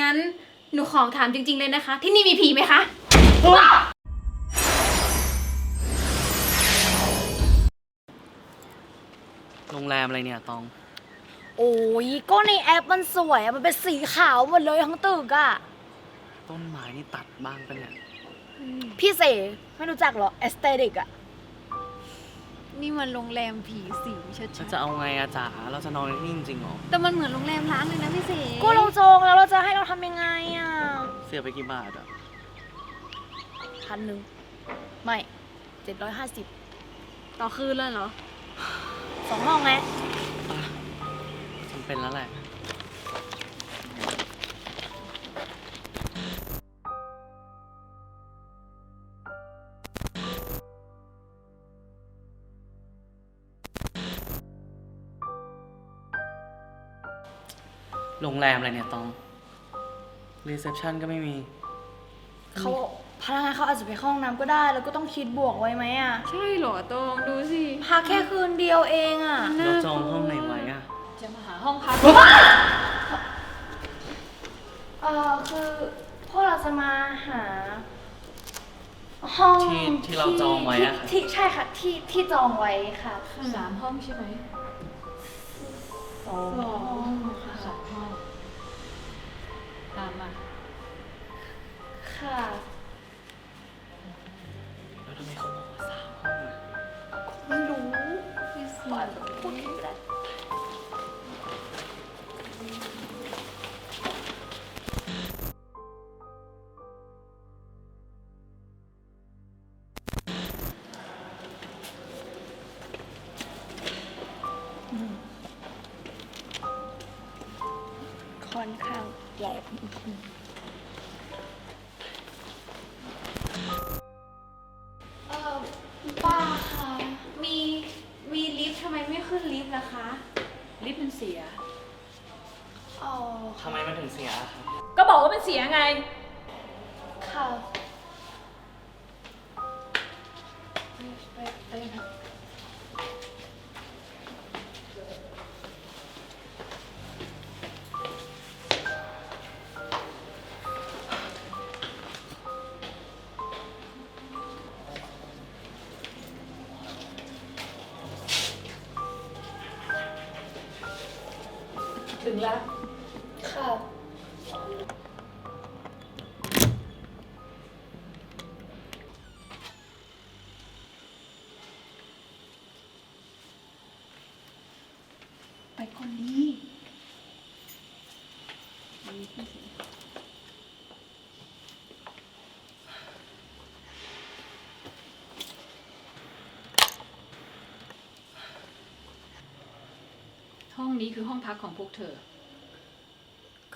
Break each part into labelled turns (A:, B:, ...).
A: งั้นหนูขอถามจริง ๆ เลยนะคะ ที่นี่มีผีไหมคะ
B: โรงแรมอะไรเนี่ยตอง
C: โอ้ยก็ในแอปมันสวยอะมันเป็นสีขาวหมดเลยทั้งตึกอะ
B: ต้นไม้นี่ตัดบ้างปะเนี่ย
C: พี่เสไม่รู้จักเหรอแอสเตติกอะ
A: นี่มันโรงแรมผีสิงชั
B: ฉัน
A: ด
B: จะเอาไงอะจ๋าเราจะนอนนิ่งๆจริงเหรอ
A: ๆแต่มันเหมือนโรงแรมร้างเลยนะพี่เส
C: ก็เราจองแล้วเราจะให้เราทำยังไงอะ
B: เสียไปกี่บาทอะ
C: พันหนึ่งไม่เจ็ดร้อยห้าสิบ
A: ต่อคืนเลยเหรอ
C: สองห้องไง
B: จำเป็นแล้วแหละ โรงแรมอะไรเนี่ยตองรีเซพชันก็ไม่มี
C: เขาพนักงานเขาอาจจะไปเข้าห้องน้ำก็ได้ แล้วก็ต้องคิดบวกไว้ไหมอะ
A: ใช่เหรอตองดูสิ
C: พักแค่คืนเดียวเองอะ
B: เราจองห้องไหนไว้อะ
A: จะมาหาห้องพัก
C: เออคือพวกเราจะมาหา ห้อง
B: ที่ที่เราจองไว้อะค่ะ
C: ที่ใช่ค่ะที่ที่จองไว้ค่ะ
A: สามห้องใช่ไหม
C: สอง
A: สองค่ะสองห้อง ตามมา
C: ค่ะ
B: แล้วทำไมเขาบอกว่าสามห้องอะ
C: ไม่รู้
A: พี่สิ
C: ป
A: เออป้าค่ะมีมีลิฟต์ทำไมไม่ขึ้นลิฟต์ล่ะคะ
D: ลิฟต์มันเสีย
C: อ๋อ
B: ทำไมมันถึงเสียอะครับ
D: ก็บอกว่ามันเสียไง
C: ค่ะ
D: งแล้ว
C: ค่ะ
D: ไปคนนี้ นี้คือห้องพักของพวกเธอ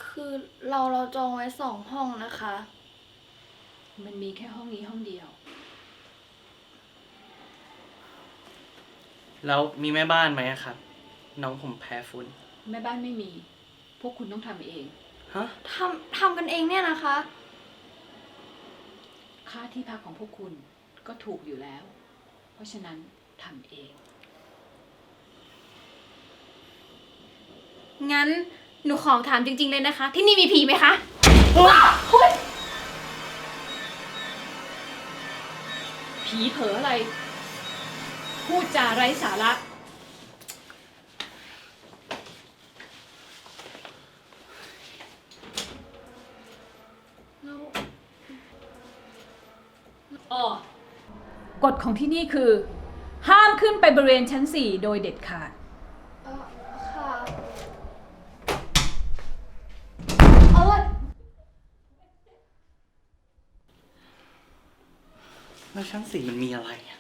C: คือเราเราจองไว้สองห้องนะคะ
D: มันมีแค่ห้องนี้ห้องเดียว
B: แล้วมีแม่บ้านไหมอะครับ น้องผมแพ้ฝุ่น
D: แม่บ้านไม่มี พวกคุณต้องทำเอง
B: ฮะ
C: ทำทำกันเองเนี่ยนะคะ
D: ค่าที่พักของพวกคุณก็ถูกอยู่แล้ว เพราะฉะนั้นทำเอง
A: งั้นหนูขอถามจริง ๆ เลยนะคะ ที่นี่มีผีไหมคะ
D: ผีเผลออะไร พูดจาไร้สาระ อ๋อกฎของที่นี่คือ ห้ามขึ้นไปบริเวณชั้น 4 โดยเด็ดขาด
C: เออค่ะเออ
B: แล้วชั้นสี่มันมีอะไรอะ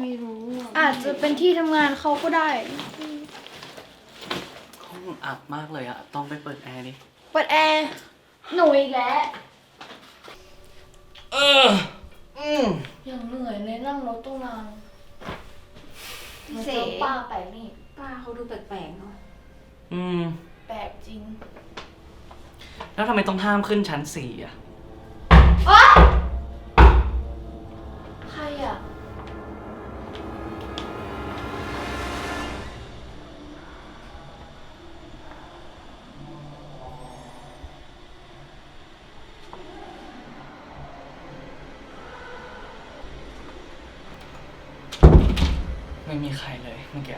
A: ไม่รู้
C: อาจจะเป็นที่ทำงานเขาก็ได้
B: ห้องอับมากเลยอะต้องไปเปิดแอร์ดิ
C: เปิดแอร์หนูอีกแล้ว
B: เอออืม
C: อย่างเหนื่อยเลยนั่งรถตู้นาน
A: พี่เส
C: แล้วป้าแปลกนี่
A: ป้าเขาดูแปลกๆเนาะ
B: อืม
C: แปลกจริง
B: แล้วทำไมต้องห้ามขึ้นชั้นสี่อะ
C: ใคร
B: ไม่มีใครเลยเมื่อกี้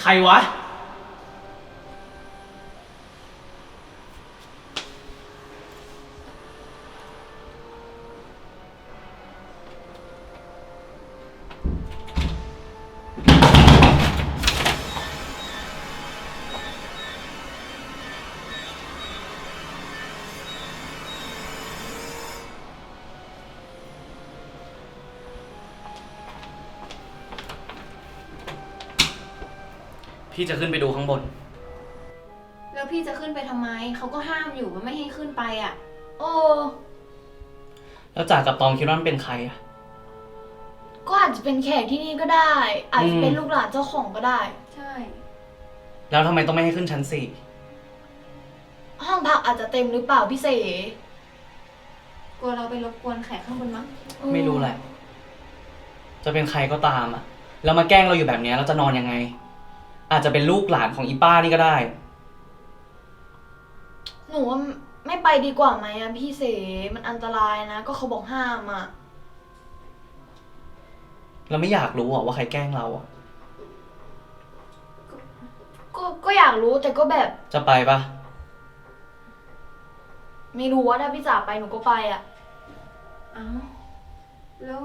B: ใครวะ พี่จะขึ้นไปดูข้างบน
A: แล้วพี่จะขึ้นไปทำไม เขาก็ห้ามอยู่ว่าไม่ให้ขึ้นไปอะ
C: โอ้
B: แล้วจ่ากับตองคิดว่ามันเป็นใครอะ
C: ก็อาจจะเป็นแขกที่นี่ก็ได้ อาจจะเป็น
B: อืม
C: ลูกหลานเจ้าของก็ได้
A: ใช่
B: แล้วทำไมต้องไม่ให้ขึ้นชั้นสี่
C: ห้องพักอาจจะเต็มหรือเปล่าพี่เส
A: กลัวเราไปรบกวนแขกข้างบนมั้ง
B: ไม่รู้แหละ จะเป็นใครก็ตามอะแล้วมาแกล้งเราอยู่แบบเนี้ยเราจะนอนยังไง อาจจะเป็นลูกหลานของอีป้านี่ก็ได้
C: หนูว่าไม่ไปดีกว่าไหมอะพี่เสมันอันตรายนะ ก็เขาบอกห้ามอะ
B: เราไม่อยากรู้อะว่าใครแกล้งเราอะ
C: ก็ก็อยากรู้แต่ก็แบบ
B: จะไปปะ
C: ไม่รู้ว่าถ้าพี่จ๋าไปหนูก็ไปอะ
A: เอ้าแล้ว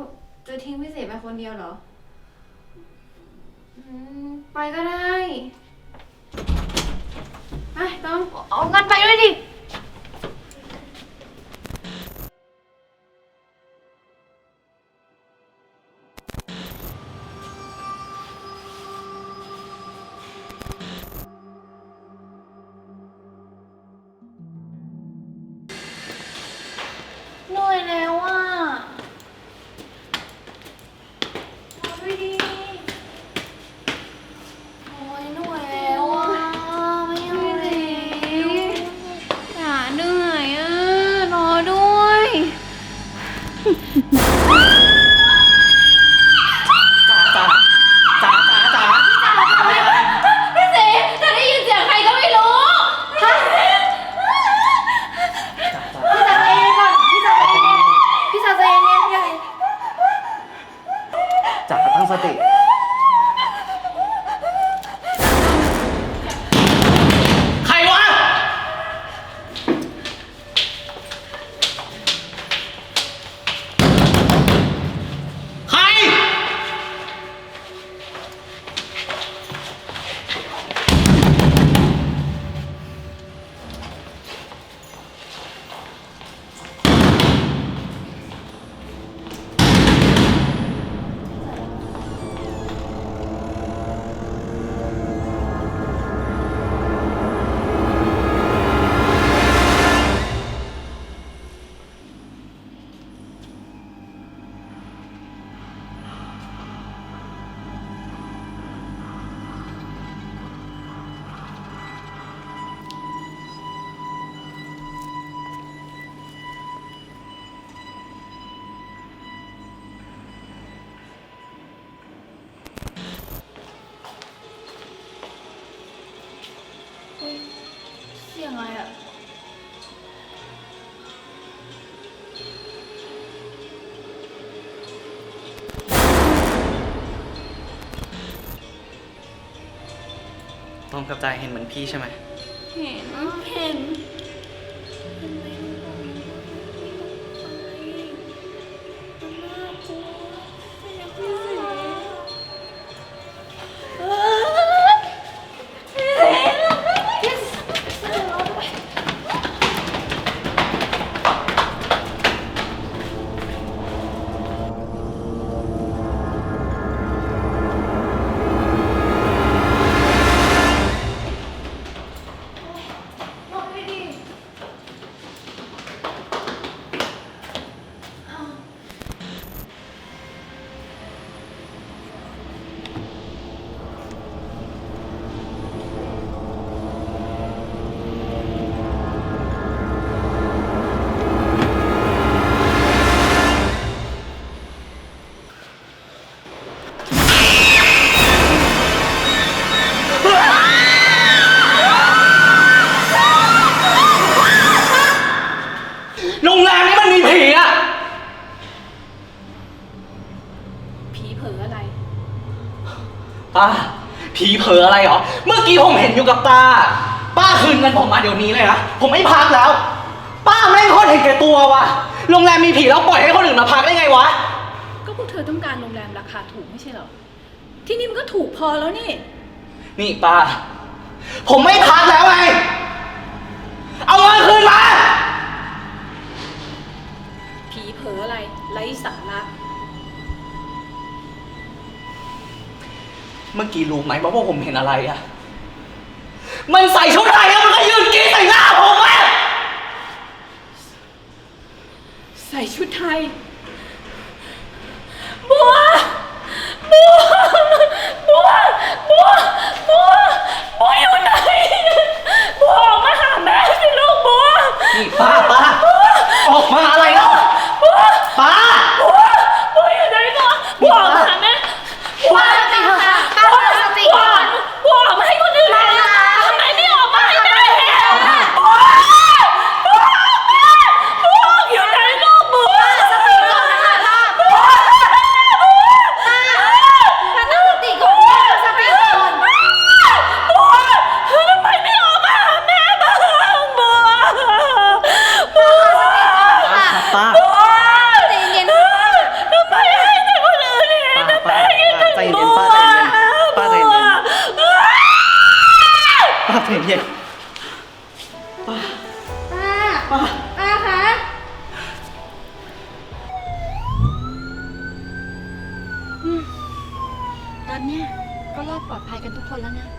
A: จะทิ้งพี่เสกไปคนเดียวเหรออืม ไปก็ได้ ไปต้อง
C: เอางันไปด้วยดิ
A: งกระ
B: จายเห็นเหมือนพี่ใช่ไหม
A: เห็น
C: เห็น
B: ป้า ผีเผลออะไรเหรอ เมื่อกี้ผมเห็นอยู่กับตา ป้าคืนเงินผมมาเดี๋ยวนี้เลยนะ ผมไม่พักแล้ว ป้าแม่งโคตรเห็นแก่ตัวว่ะโรงแรมมีผีแล้วปล่อยให้คนอื่นมาพักได้ไงวะ
D: ก็พวกเธอต้องการโรงแรมราคาถูกไม่ใช่เหรอ ที่นี่มันก็ถูกพอแล้วนี่
B: นี่ป้า ผมไม่พักแล้วไง เอาเงินคืนมา
D: เมื่
B: อกี้รู้ไหมว่าพวกผมเห็นอะไรอะ มันใส่ชุดไทยแล้วมันก็ยืนกรีดใส่หน้าผมอะ
D: ใส่ชุดไทย บัว บัว
B: ร
D: อ
E: ดปลอดภัยกันทุกคนแล้วนะ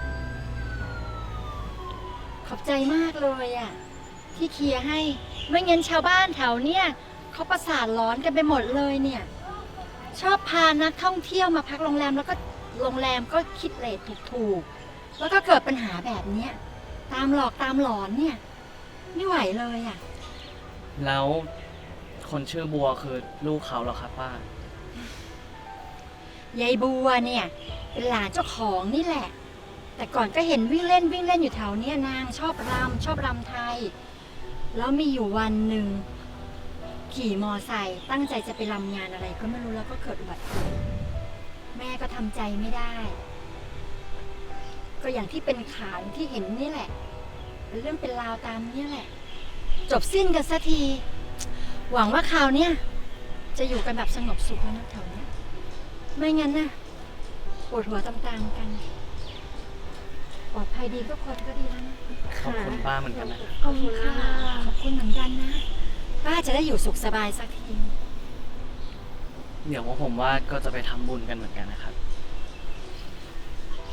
E: ขอบใจมากเลยอะ่ะ ที่เคลียร์ให้ ไม่งั้นชาวบ้านแถวเนี้ยเขาประสาทร้อนกันไปหมดเลยเนี่ย ชอบพานักท่องเที่ยวมาพักโรงแรมแล้วก็โรงแรมก็คิดเรทถูกๆ แล้วก็เกิดปัญหาแบบเนี้ยตามหลอกตามหลอนเนี่ย ไม่ไหวเลยอะ
B: แล้วคนชื่อบัวคือลูกเขาเหรอครับป้า
E: ยายบัวเนี่ยเป็นหลานเจ้าของนี่แหละ แต่ก่อนก็เห็นวิ่งเล่นวิ่งเล่นอยู่แถวเนี้ยนางชอบรำชอบรำไทย แล้วมีอยู่วันหนึ่ง ขี่มอไซค์ตั้งใจจะไปรำงานอะไร ก็ไม่รู้แล้วก็เกิดอุบัติเหตุแม่ก็ทำใจไม่ได้ ก็อย่างที่เป็นข่าวที่เห็นนี่แหละเรื่องเป็นราวตามนี้แหละ จบสิ้นกันสักที หวังว่าคราวเนี้ยจะอยู่กันแบบสงบสุขแล้วนะแถวเนี้ย ไม่งั้นนะปวดหัวตามๆกัน ปลอดภัยดีทุกคนก็ดีแล้วนะ
B: ขอบคุณป้าเหมือนกันนะ
E: ขอบคุณค่ะขอบคุณเหมือนกันนะ ป้าจะได้อยู่สุขสบายสักที
B: เดี๋ยวผมว่าก็จะไปทำบุญกันเหมือนกันนะครับ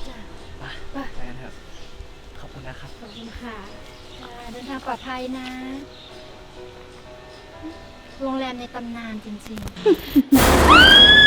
E: จ้ะ
B: ไปไปกันเถอะขอบคุณนะครับ
E: ขอบคุณค่ะอ่าเดินทางปลอดภัยนะ โรงแรมในตำนานจริงๆ